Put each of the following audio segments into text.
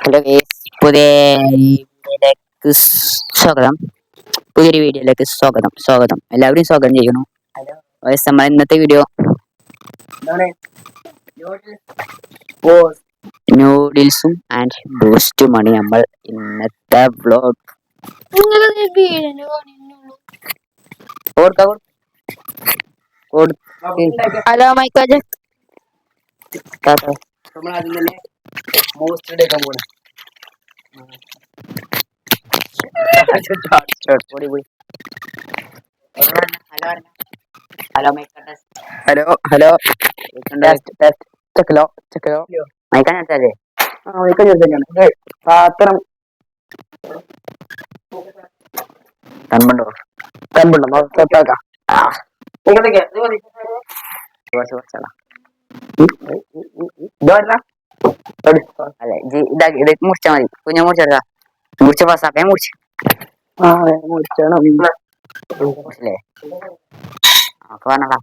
Hello പുതിയ വീഡിയോയിലേക്ക് സ്വാഗതം. പുതിയൊരു വീഡിയോയിലേക്ക് സ്വാഗതം. സ്വാഗതം. എല്ലാവരും സ്വാഗതം ചെയ്യണു ഹലോ. നമ്മൾ ഇന്നത്തെ വീഡിയോ നൂഡിൽസും ആൻഡ് ബൂസ്റ്റുമാണ് നമ്മൾ ഇന്നത്തെ വ്ലോഗ് ഹലോ മൈക്കാജ് നമ്മൾ ആദ്യം തന്നെ മോസ്റ്റ് എടുക്കാൻ പോണേ ഹലോ ഹലോ ഹലോ. ചെക്കലോ ചെക്കലോ മൈക്കാൻ എടുത്തല്ലേ ആ വിളിക്കാൻ തന്നെയാണ് പാത്രം. കമ്പുണ്ടോ സെറ്റാക്കാം കുറച്ച് കുറച്ചാളാ ഇതല്ല അല്ലെ ഇതാക്കി ഇത് മുറിച്ചാ മതി കുഞ്ഞ മുറിച്ചെടുക്കാം മുറിച്ച പാസ്സാക്കാൻ മുറിച്ച് മുറിച്ചില്ലേ നമുക്ക് പറഞ്ഞതാ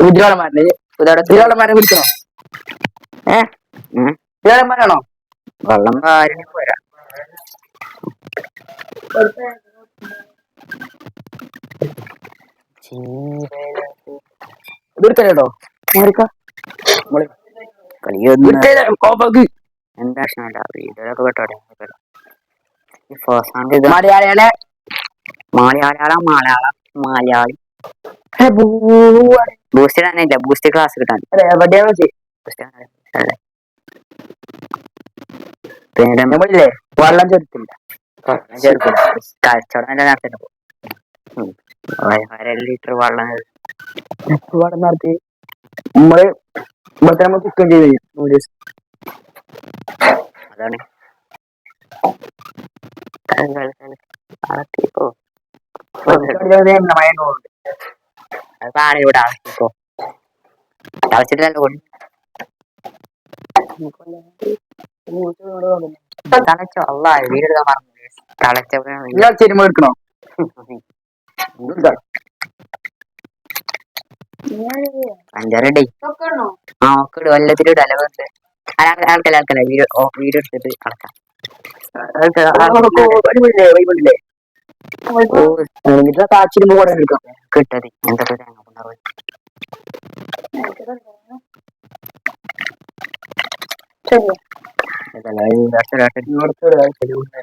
ഉജ്ജ്വലന്മാരല്ലേ ഉജ്ജ്വലന്മാരെ വിളിക്കണോ ഏ ഉം. ഉജ്ജ്വലന്മാരാണോ വെള്ളം കാര്യം പോരാ ഇത് എടുക്കണോ മാറിക്ക കളിയൊന്നും കോപ്പക്ക്. എന്താ പ്രശ്നമില്ല വീഡിയോയിലൊക്കെ ഇത്. മലയാളികളെ. മലയാളം മലയാളം. മലയാളി ബൂസ്റ്റ് തന്നെ ഇല്ല. ബൂസ്റ്റ് ക്ലാസ് കിട്ടാൻ. വെള്ളം ചേർത്തില്ല കച്ചവടം നല്ല നടത്തിട്ട് അര ലിറ്റർ വെള്ളം വെള്ളം നടത്തി നമ്മൾ ഇവിടുത്തെ നമ്മൾ കുക്കും ചെയ്ത് നൂഡിൽസ് അതാണ്. ഇവിടെ അല്ല മറന്നു. നിങ്ങൾ ചെരുമ്പ് എടുക്കണോ? അഞ്ചാറ് ആ ഒക്കെ ഇടും. എല്ലാത്തിലും ഇടും അല്ല വെറുതെ ആൾക്കല്ല ആൾക്കല്ല ഓ വീഡിയോ എടുത്തിട്ട് എന്നിട്ട് കാച്ചിരുമ്പ് കൂടെ എടുക്കാം. കിട്ടത് എന്തൊക്കെ തേങ്ങ കൊണ്ടുപോയി ഇവിടെ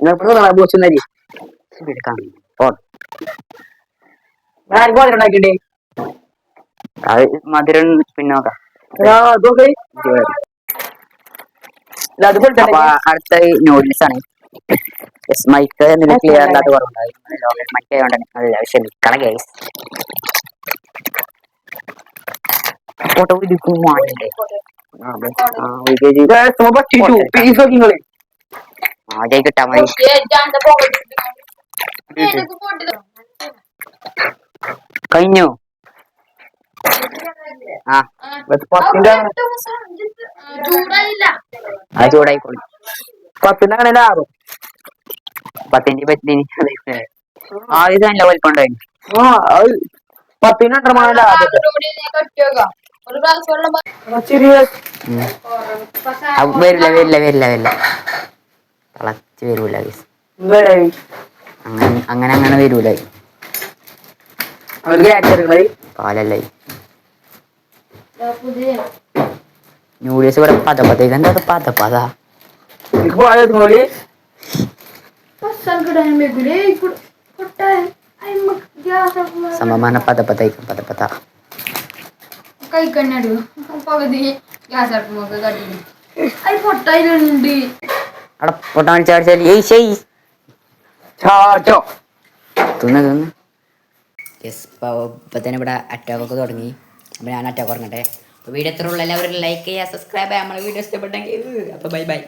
മതി സവോൾ നിങ്ങൾ ബോസ് നരി എടുക്കാം പോൺ ഞാൻ ഉണ്ടാക്കിണ്ടേ അത് മധുരം പിന്നോക്കാം അടുത്ത നൂഡിൽസ് ആണ് മൈക്ക് ക്ലിയർ അല്ലാത്ത കുറവുണ്ടായി മറ്റേ കൊണ്ട് നല്ല ക്ഷമിക്കണം കേസ് ഫോട്ടോ ഇരിക്കുവാണ്ടേ പറ്റിച്ചു പീസ് നോക്കി നിങ്ങൾ ആദ്യം കിട്ടാ മതി കഴിഞ്ഞു? ആ പത്തിന്റെ ആ അത് ചൂടായിക്കോളി. പത്തിന്റെ അങ്ങനെ ആറും. പത്തിന്റെ പത്തിന് ആ നല്ല വലിപ്പം ഉണ്ടായിരുന്നു പത്തിന്റെ വരില്ല വരില്ല വരില്ല വരില്ല. തിളച്ച് വരൂല ഗൈസ് അങ്ങനെ അങ്ങനെ അങ്ങനെ വരൂല. പാലല്ലേ. നൂഡിൽസ് ഇവിടെ പത പത. എന്താ ഇത് പത പത? സമമാന പത പത പത കൈ കണ്ണടു പകുതി ഗ്യാസ് അടുപ്പുമൊക്കെ കട്ടിന് അത് പൊട്ടായിലുണ്ട് അവിടെ പൊട്ടാൻ ചാടിച്ചാൽ ഏയ് ശൈ ചാച്ചോ തിന്ന് തിന്ന്. യെസ് ഇപ്പോൾ ഇപ്പം തന്നെ ഇവിടെ അറ്റാക്കൊക്കെ തുടങ്ങി. അപ്പോൾ ഞാൻ അറ്റാക്ക് ഉറങ്ങട്ടെ. വീഡിയോ എത്ര ഉള്ള. എല്ലാവരും ലൈക്ക് ചെയ്യുക സബ്സ്ക്രൈബ് ചെയ്യുക. നമ്മളെ വീഡിയോ ഇഷ്ടപ്പെട്ടെങ്കിൽ അപ്പോൾ ബൈ ബൈ